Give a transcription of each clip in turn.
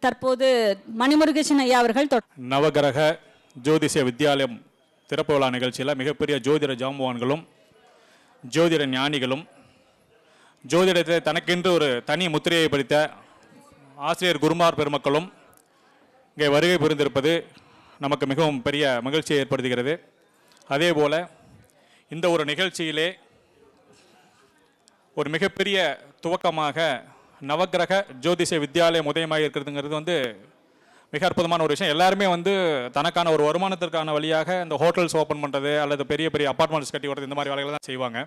தற்போது மணிமுருகேசன் ஐயா அவர்கள் நவகிரக ஜோதிஷ வித்யாலயம் திறப்பு விழா நிகழ்ச்சியில் மிகப்பெரிய ஜோதிட ஜாம்பவான்களும் ஜோதிட ஞானிகளும் ஜோதிடத்தை தனக்கென்று ஒரு தனி முத்திரையை படித்த ஆசிரியர் குருமார் பெருமக்களும் இங்கே வருகை புரிந்திருப்பது நமக்கு மிகவும் பெரிய மகிழ்ச்சியை ஏற்படுத்துகிறது. அதே போல் இந்த ஒரு நிகழ்ச்சியிலே ஒரு மிகப்பெரிய துவக்கமாக நவக்கிரக ஜோதிஷ வித்யாலயம் உதயமாக இருக்கிறதுங்கிறது வந்து மிக அற்புதமான ஒரு விஷயம். எல்லாருமே வந்து தனக்கான ஒரு வருமானத்திற்கான வழியாக இந்த ஹோட்டல்ஸ் ஓப்பன் பண்ணுறது அல்லது பெரிய பெரிய அப்பார்ட்மெண்ட்ஸ் கட்டி விடுறது இந்த மாதிரி வேலைகள் தான் செய்வாங்க.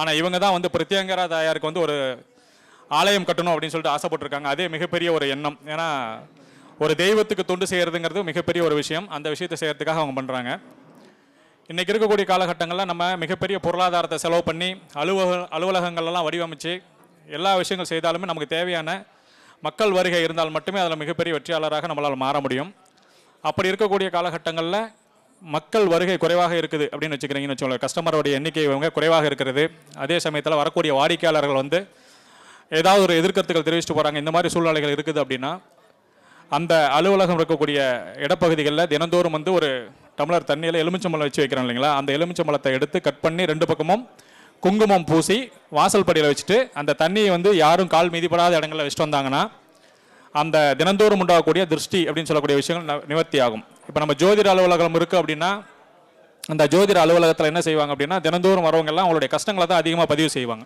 ஆனால் இவங்க தான் வந்து பிரத்யங்கரா தாயாருக்கு வந்து ஒரு ஆலயம் கட்டணும் அப்படின்னு சொல்லிட்டு ஆசைப்பட்டிருக்காங்க. அதே மிகப்பெரிய ஒரு எண்ணம். ஏன்னா ஒரு தெய்வத்துக்கு தொண்டு செய்கிறதுங்கிறது மிகப்பெரிய ஒரு விஷயம். அந்த விஷயத்தை செய்கிறதுக்காக அவங்க பண்ணுறாங்க இன்றைக்கி இருக்கக்கூடிய காலகட்டங்களில் நம்ம மிகப்பெரிய பொருளாதாரத்தை செலவு பண்ணி அலுவலக அலுவலகங்கள்லாம் வடிவமைச்சு எல்லா விஷயங்கள் செய்தாலுமே நமக்கு தேவையான மக்கள் வருகை இருந்தால் மட்டுமே அதில் மிகப்பெரிய வெற்றியாளராக நம்மளால் மாற முடியும். அப்படி இருக்கக்கூடிய காலகட்டங்களில் மக்கள் வருகை குறைவாக இருக்குது அப்படின்னு வச்சுக்கிறீங்கன்னு வச்சுக்கோங்க கஸ்டமரோடைய எண்ணிக்கை இவங்க குறைவாக இருக்கிறது. அதே சமயத்தில் வரக்கூடிய வாடிக்கையாளர்கள் வந்து ஏதாவது ஒரு எதிர்கருத்துக்கள் தெரிவிச்சுட்டு போகிறாங்க இந்த மாதிரி சூழ்நிலைகள் இருக்குது அப்படின்னா அந்த அலுவலகம் இருக்கக்கூடிய இடப்பகுதிகளில் தினந்தோறும் வந்து ஒரு டம்ளர் தண்ணியில் எலுமிச்சம்பழம் வச்சு வைக்கிறோம் இல்லைங்களா? அந்த எலுமிச்சம்பழத்தை எடுத்து கட் பண்ணி ரெண்டு பக்கமும் குங்குமம் பூசி வாசல் படியில் வச்சுட்டு அந்த தண்ணியை வந்து யாரும் கால் மீதிப்படாத இடங்களில் வச்சுட்டு வந்தாங்கன்னா அந்த தினந்தோறும் உண்டாகக்கூடிய திருஷ்டி அப்படின்னு சொல்லக்கூடிய விஷயங்கள் ந- நிவர்த்தி ஆகும். இப்போ நம்ம ஜோதிட அலுவலகம் இருக்குது அப்படின்னா அந்த ஜோதிட அலுவலகத்தில் என்ன செய்வாங்க அப்படின்னா தினந்தோறும் வரவங்கெல்லாம் அவங்களுடைய கஷ்டங்களை தான் அதிகமாக பதிவு செய்வாங்க.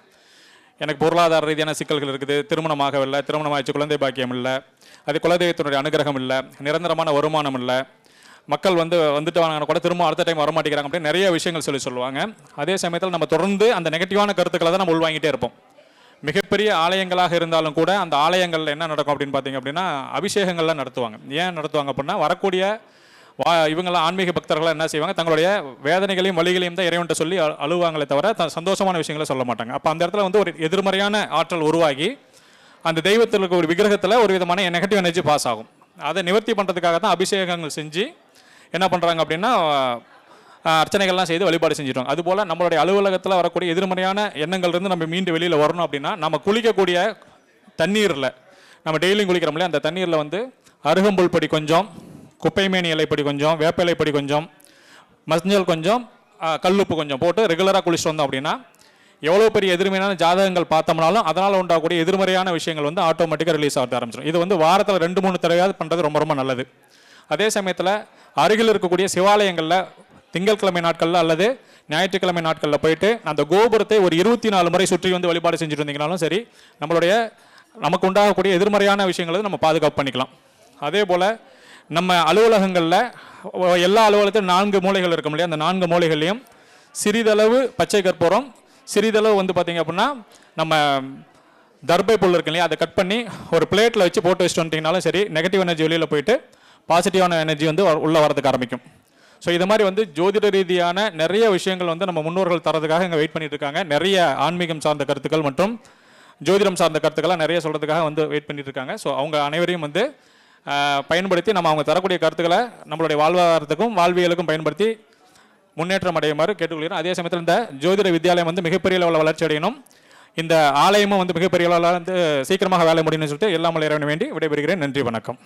எனக்கு பொருளாதார ரீதியான சிக்கல்கள் இருக்குது திருமணமாகவில்லை திருமணமாகிச்சு குழந்தை பாக்கியம் இல்லை அது குலதெய்வத்தினுடைய அனுகிரகம் இல்லை நிரந்தரமான வருமானம் இல்லை மக்கள் வந்து வந்துட்டு வாங்க கூட திரும்ப அடுத்த டைம் வரமாட்டேங்கிறாங்க அப்படின்னு நிறைய விஷயங்கள் சொல்லி சொல்லுவாங்க. அதே சமயத்தில் நம்ம தொடர்ந்து அந்த நெகட்டிவான கருத்துக்களை தான் நம்ம உள்வாங்கிட்டே இருப்போம். மிகப்பெரிய ஆலயங்களாக இருந்தாலும் கூட அந்த ஆலயங்களில் என்ன நடக்கும் அப்படின்னு பார்த்தீங்க அப்படின்னா அபிஷேகங்கள்லாம் நடத்துவாங்க. ஏன் நடத்துவாங்க அப்படின்னா வரக்கூடிய வா இவங்கெல்லாம் ஆன்மீக பக்தர்களாக என்ன செய்வாங்க தங்களுடைய வேதனைகளையும் வழிகளையும் தான் இறைவன்ட்ட சொல்லி அழுவாங்களே தவிர த சந்தோஷமான விஷயங்களை சொல்ல மாட்டாங்க. அப்போ அந்த இடத்துல வந்து ஒரு எதிர்மறையான ஆற்றல் உருவாகி அந்த தெய்வத்தில் இருக்க ஒரு விக்கிரகத்தில் ஒரு விதமான நெகட்டிவ் எனர்ஜி பாஸ் ஆகும். அதை நிவர்த்தி பண்ணுறதுக்காக தான் அபிஷேகங்கள் செஞ்சு என்ன பண்ணுறாங்க அப்படின்னா அர்ச்சனைகள்லாம் செய்து வழிபாடு செஞ்சிட்டோம். அதுபோல் நம்மளுடைய அலுவலகத்தில் வரக்கூடிய எதிர்மறையான எண்ணங்கள் இருந்து நம்ம மீண்டு வெளியில் வரணும் அப்படின்னா நம்ம குளிக்கக்கூடிய தண்ணீரில் நம்ம டெய்லியும் குளிக்கிறோம்ல அந்த தண்ணீரில் வந்து அருகம்புல் படி கொஞ்சம் குப்பைமேனி இலைப்படி கொஞ்சம் வேப்ப இலைப்படி கொஞ்சம் மஞ்சள் கொஞ்சம் கல்லுப்பு கொஞ்சம் போட்டு ரெகுலராக குளிச்சுட்டு வந்தோம் அப்படின்னா எவ்வளோ பெரிய எதிர்மையான ஜாதகங்கள் பார்த்தோம்னாலும் அதனால் உண்டாகக்கூடிய எதிர்மறையான விஷயங்கள் வந்து ஆட்டோமேட்டிக்காக ரிலீஸ் ஆக ஆரம்பிச்சிடும். இது வந்து வாரத்தில் ரெண்டு மூணு தடவையாவது பண்ணுறது ரொம்ப ரொம்ப நல்லது. அதே சமயத்தில் அருகில் இருக்கக்கூடிய சிவாலயங்களில் திங்கட்கிழமை நாட்களில் அல்லது ஞாயிற்றுக்கிழமை நாட்களில் போயிட்டு அந்த கோபுரத்தை ஒரு இருபத்தி நாலு முறை சுற்றி வந்து வழிபாடு செஞ்சுட்டு இருந்தீங்கனாலும் சரி நம்மளுடைய நமக்கு உண்டாகக்கூடிய எதிர்மறையான விஷயங்களை நம்ம பாதுகாப்பு பண்ணிக்கலாம். அதே போல் நம்ம அலுவலகங்களில் எல்லா அலுவலகத்திலும் நான்கு மூலைகள் இருக்கும் இல்லையா? அந்த நான்கு மூலைகள்லையும் சிறிதளவு பச்சை கற்பூரம் சிறிதளவு வந்து பார்த்தீங்க அப்படின்னா நம்ம தர்பை புல் இருக்கு இல்லையா? அதை கட் பண்ணி ஒரு பிளேட்டில் வச்சு போட்டு வச்சுட்டு வந்துட்டிங்கனாலும் சரி நெகட்டிவ் எனர்ஜி வெளியில் போயிட்டு பாசிட்டிவான எனர்ஜி வந்து உள்ளே வரதுக்கு ஆரம்பிக்கும். ஸோ இது மாதிரி வந்து ஜோதிட ரீதியான நிறைய விஷயங்கள் வந்து நம்ம முன்னோர்கள் தரதுக்காக இங்கே வெயிட் பண்ணிட்டு இருக்காங்க. நிறைய ஆன்மீகம் சார்ந்த கருத்துக்கள் மற்றும் ஜோதிடம் சார்ந்த கருத்துக்கள்லாம் நிறைய சொல்கிறதுக்காக வந்து வெயிட் பண்ணிட்டு இருக்காங்க. ஸோ அவங்க அனைவரையும் வந்து பயன்படுத்தி நம்ம அவங்க தரக்கூடிய கருத்துக்களை நம்மளுடைய வாழ்வாதாரத்துக்கும் வாழ்வியலுக்கும் பயன்படுத்தி முன்னேற்றம் அடையுமாறு கேட்டுக்கொள்கிறோம் அதே சமயத்தில் இந்த ஜோதிட வித்யாலயம் வந்து மிகப்பெரிய அளவில் வளர்ச்சி அடையணும். இந்த ஆலயமும் வந்து மிகப்பெரிய அளவில் வந்து சீக்கிரமாக வேலை முடியும்னு சொல்லிட்டு எல்லாம் இறைவன் வேண்டி விடைபெறுகிறேன். நன்றி வணக்கம்.